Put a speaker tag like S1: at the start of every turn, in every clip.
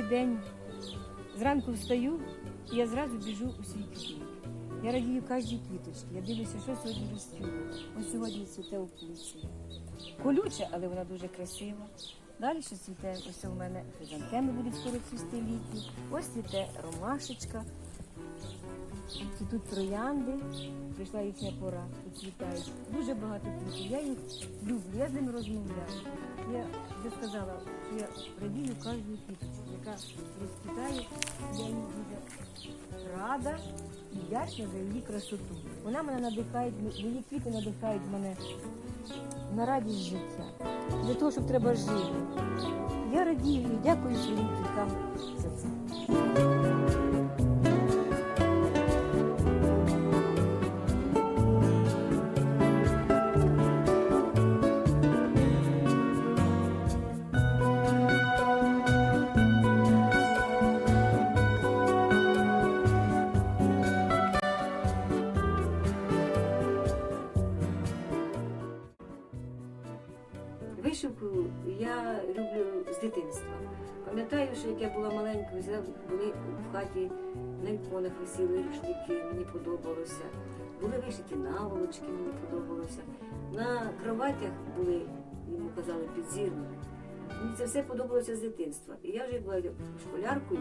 S1: цілий день зранку встаю і я зразу біжу у свій квітник. Я радію кожній квіточці, я дивлюся, що сьогодні розцвіло. Ось сьогодні цвіте у пліці. Колюча, але вона дуже красива. Далі ще цвіте, ось у мене хризантеми будуть скоро цвісти літні. Ось цвіте ромашечка. Цвітуть троянди, прийшла їхня пора, цвітають. Дуже багато квітів. Я їх люблю, я з ними розмовляю. Я вже сказала, що я радію кожну квіточку, яка розцвітає, я їй дуже рада і вдячна за її красоту. Вона мене надихає, її квіти надихають мене на радість життя, для того, щоб треба жити. Я радію і дякую своїм квіткам за це. Люблю з дитинства. Пам'ятаю, що як я була маленькою, були в хаті на іконах висіли рушники, мені подобалося. Були вишиті наволочки, мені подобалося. На кроватях були, йому казали, підзірник. Мені це все подобалося з дитинства. І я вже була школяркою.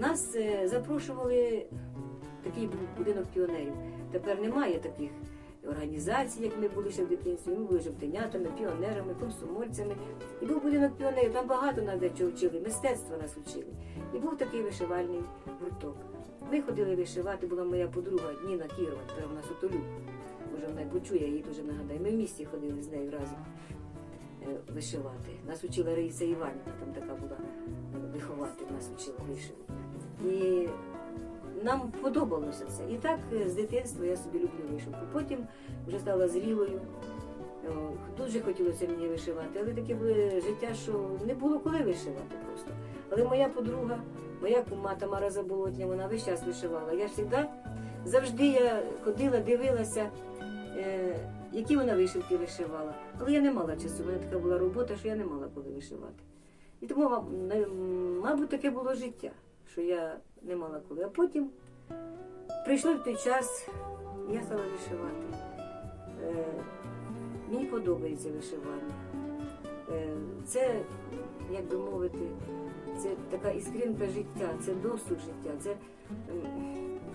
S1: Нас е, запрошували такий будинок піонерів. Тепер немає таких організацій, як ми були ще в дитинстві. Ми були жовтенятами, піонерами, комсомольцями. І був будинок піонерів, там багато нас дечого вчили, мистецтва нас вчили. І був такий вишивальний гурток. Ми ходили вишивати, була моя подруга Ніна Кірова, тепер вона Сотолюк. Може, вона почує, я їй дуже нагадаю. Ми в місті ходили з нею разом е, вишивати. Нас учила Раїса Іванівна, там така була вихователь, нас учила вишивати. І нам подобалося це. І так е, з дитинства я собі люблю вишивку. Потім вже стала зрілою. Дуже хотілося мені вишивати, але таке було життя, що не було коли вишивати просто. Але моя подруга, моя кума Тамара Заболотня, вона весь час вишивала. Я завжди, завжди я ходила, дивилася, е, які вона вишивки вишивала. Але я не мала часу, у мене така була робота, що я не мала коли вишивати. І тому, мабуть, таке було життя, що я не мала коли. А потім прийшов той час, я стала вишивати. Е, мені подобається вишивання. Е, це, як би мовити, це така іскринка життя, це досуг життя, це,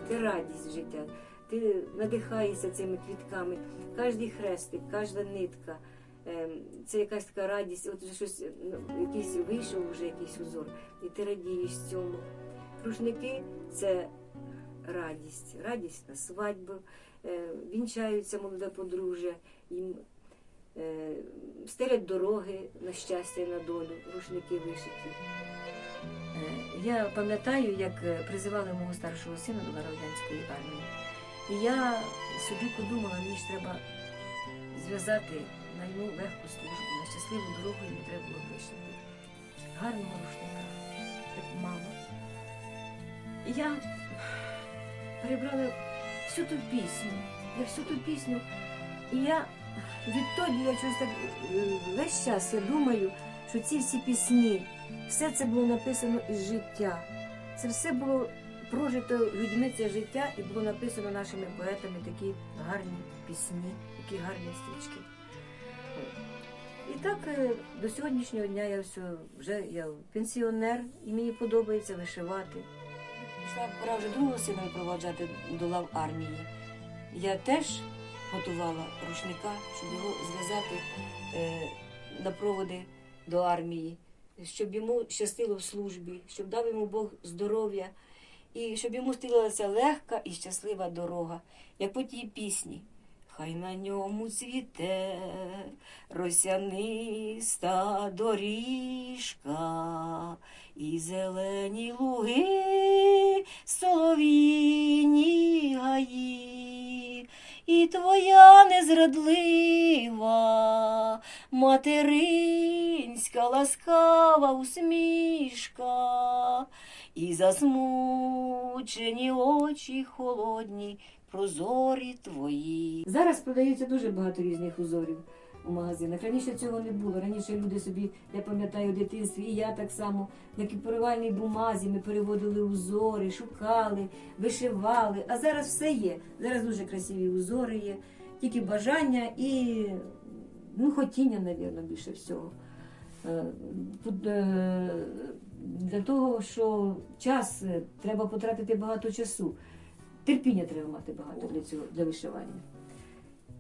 S1: це радість життя. Ти надихаєшся цими квітками. Кожний хрестик, кожна нитка. ем, Це якась така радість, от щось, ну, якийсь вийшов вже якийсь узор, і ти радієш цьому. Рушники це радість, радість на свадьбу, е, вінчаються молоде подружжя, їм е, стелять дороги на щастя і на долю, рушники вишиті. Е, Я пам'ятаю, як призивали мого старшого сина до Радянської армії. І я собі подумала, мені ж треба зв'язати на йому легку службу, на щасливу дорогу йому треба було вишити. Гарного рушника, як мама. Я перебрала всю ту пісню. Я всю ту пісню. І я відтоді я щось так е, весь час я думаю, що ці всі пісні, все це було написано із життя. Це все було прожито людьми це життя і було написано нашими поетами такі гарні пісні, такі гарні стрічки. І так е, до сьогоднішнього дня я все вже я пенсіонер і мені подобається вишивати. Пішла пора вже другого сина випроваджати до лав армії. Я теж готувала рушника, щоб його зв'язати е, на проводи до армії, щоб йому щастило в службі, щоб дав йому Бог здоров'я, і щоб йому стилася легка і щаслива дорога, як по тій пісні. Хай на ньому цвіте росяниста доріжка, і зелені луги, соловіні гаї, і твоя незрадлива, материнська ласкава усмішка, і засмучені очі холодні, прозорі твої. Зараз продається дуже багато різних узорів. У магазинах. Раніше цього не було. Раніше люди собі, я пам'ятаю, дитинстві, і я так само на кіпірувальній бумазі ми переводили узори, шукали, вишивали. А зараз все є. Зараз дуже красиві узори є, тільки бажання і ну, хотіння, мабуть, більше всього. Е, е, Для того, що час е, треба потратити багато часу. Терпіння треба мати багато для цього для вишивання.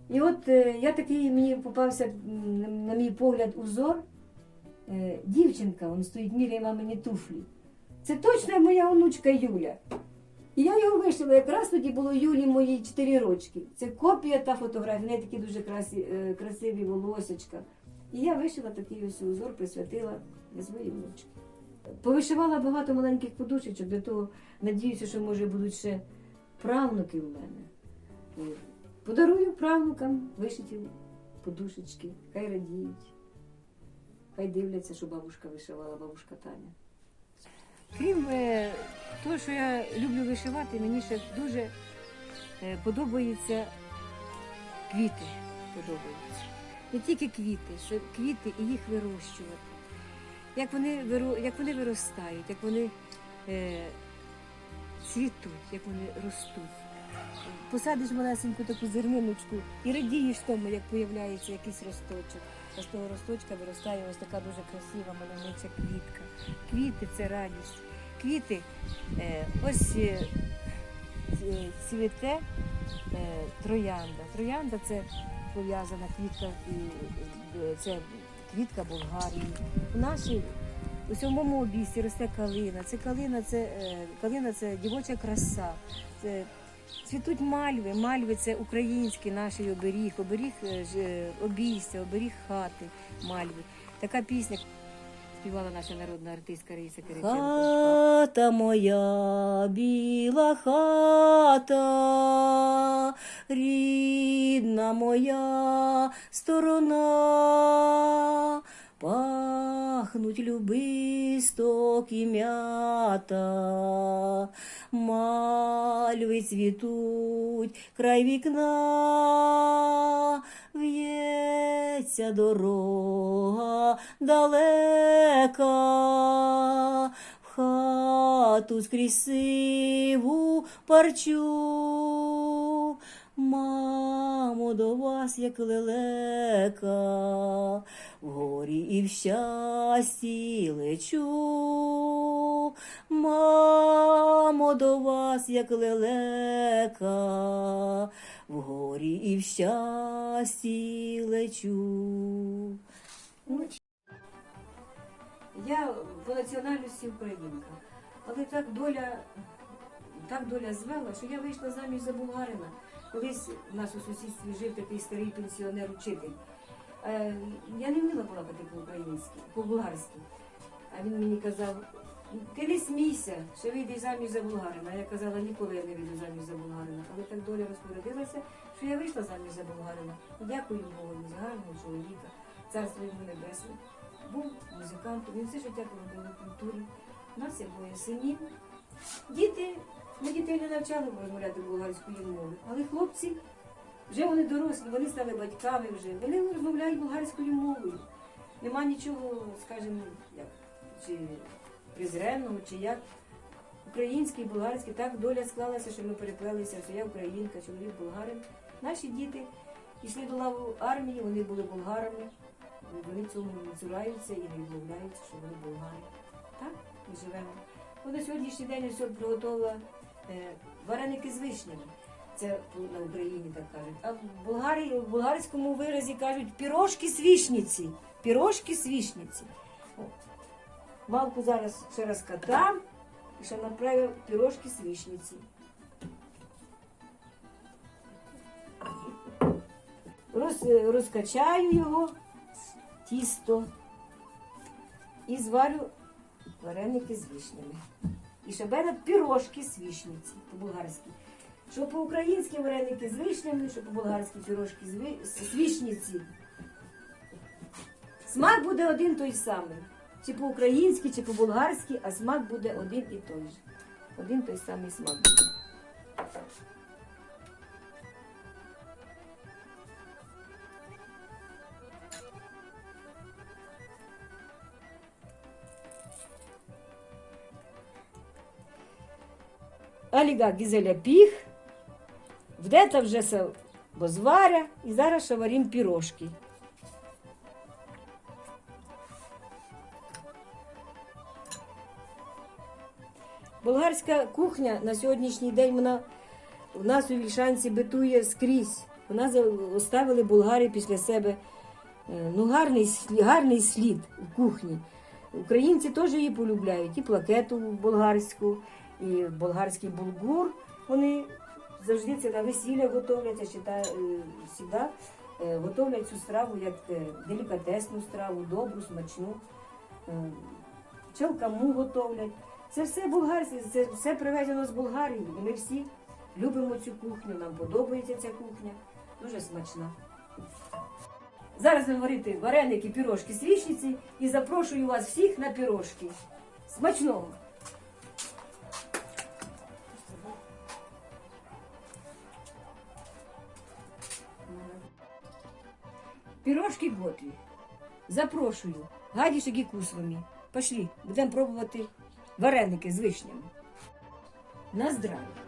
S1: І от е, я такий мені попався, на мій погляд, узор. Е, дівчинка, вона стоїть, міряє мамині туфлі. Це точно моя онучка Юля. І я його вишила, якраз тоді було Юлі мої 4 рочки. Це копія та фотографія, в неї такі дуже красі, е, красиві волосечка. І я вишила такий ось узор, присвятила своєї внучки. Повишивала багато маленьких подушечок, для того надіюся, що може будуть ще правнуки в мене. Подарую правнукам вишиті подушечки, хай радіють, хай дивляться, що бабушка вишивала, бабушка Таня. Крім е, того, що я люблю вишивати, мені ще дуже е, подобаються квіти. Подобаються. Не тільки квіти, що квіти і їх вирощувати. Як вони, як вони виростають, як вони е, цвітуть, як вони ростуть. Посадиш малесеньку таку зерниночку і радієш тому, як появляється якийсь росточок. А з того росточка виростає ось така дуже красива мальовнича квітка. Квіти це радість. Квіти е, ось е, цвіте е, троянда. Троянда це пов'язана квітка це квітка Болгарії. У нашій у сьомому обійсті росте калина. Це калина, це калина це дівоча краса. Це Цвітуть мальви. Мальви це український наш оберіг, оберіг е, е, обійстя, оберіг хати мальви. Така пісня співала наша народна артистка Раїса Кириченко. Хата моя, біла хата, рідна моя сторона. Пахнуть любисток і м'ята, мальви цвітуть край вікна, в'ється дорога далека, в хату скрізь сиву парчу. Мамо, до вас, як лелека, в горі і в щасті лечу. Мамо, до вас, як лелека, в горі і в щасті лечу. Я по національності українка, але так доля, так доля звела, що я вийшла заміж за булгарина. Колись у нас у сусідстві жив такий старий пенсіонер-учитель. Е, Я не вміла балакати по-українськи, по-булгарськи. А він мені казав, ти не смійся, що вийдеш заміж за булгарина. Я казала, ніколи я не вийду заміж за булгарина. Але так доля розпорядилася, що я вийшла заміж за булгарина. Дякую Богу за гарного чоловіка, царство йому небесне. Був музикантом, він все життя проводив у культурі. У нас є двоє синів. Діти, ми дітей не навчали розмовляти болгарською мовою, але хлопці вже вони дорослі, вони стали батьками вже, вони розмовляють болгарською мовою. Нема нічого, скажімо, як чи презренного, чи як. Український, болгарський, так доля склалася, що ми переплелися, що я українка, чоловік болгарин. Наші діти йшли до лаву армії, вони були болгарами. Вони цього не цураються і не відмовляються, що вони болгари. Так, ми живемо. На сьогоднішній день я сьогодні приготувала е, вареники з вишнями. Це на Україні так кажуть. А в Болгарії, в болгарському виразі кажуть пірожки з вішниці. Пірожки з. Малку зараз ще раз катам і ще направив пірожки з. Роз, розкачаю його, тісто і зварю вареники з вишнями. І ще бере пірожки з вишниці по-болгарськи. Що по-українськи вареники з вишнями, що по-болгарськи пірожки з, вишниці. Смак буде один той самий. Чи по-українськи, чи по-болгарськи, а смак буде один і той же. Один той самий смак буде. Аліга гізеля піх, вдета вже се бозваря, і зараз ще варім пірожки. Болгарська кухня на сьогоднішній день вона у нас у Вільшанці битує скрізь. Вона оставили болгари після себе е, ну, гарний, гарний слід у кухні. Українці теж її полюбляють, і плакету болгарську, і болгарський булгур. Вони завжди це на весілля готовлять, я читаю, завжди е, готовлять цю страву як е, делікатесну страву, добру, смачну. Е, Челкаму готовлять. Це все болгарське, це все привезено з Болгарії. І ми всі любимо цю кухню, нам подобається ця кухня. Дуже смачна. Зараз будемо варити вареники, пірожки з і запрошую вас всіх на пірожки. Смачного! Пирожки готові. Запрошую. Гадішек і. Пошли, будемо пробувати вареники з вишнями. На здрав'я.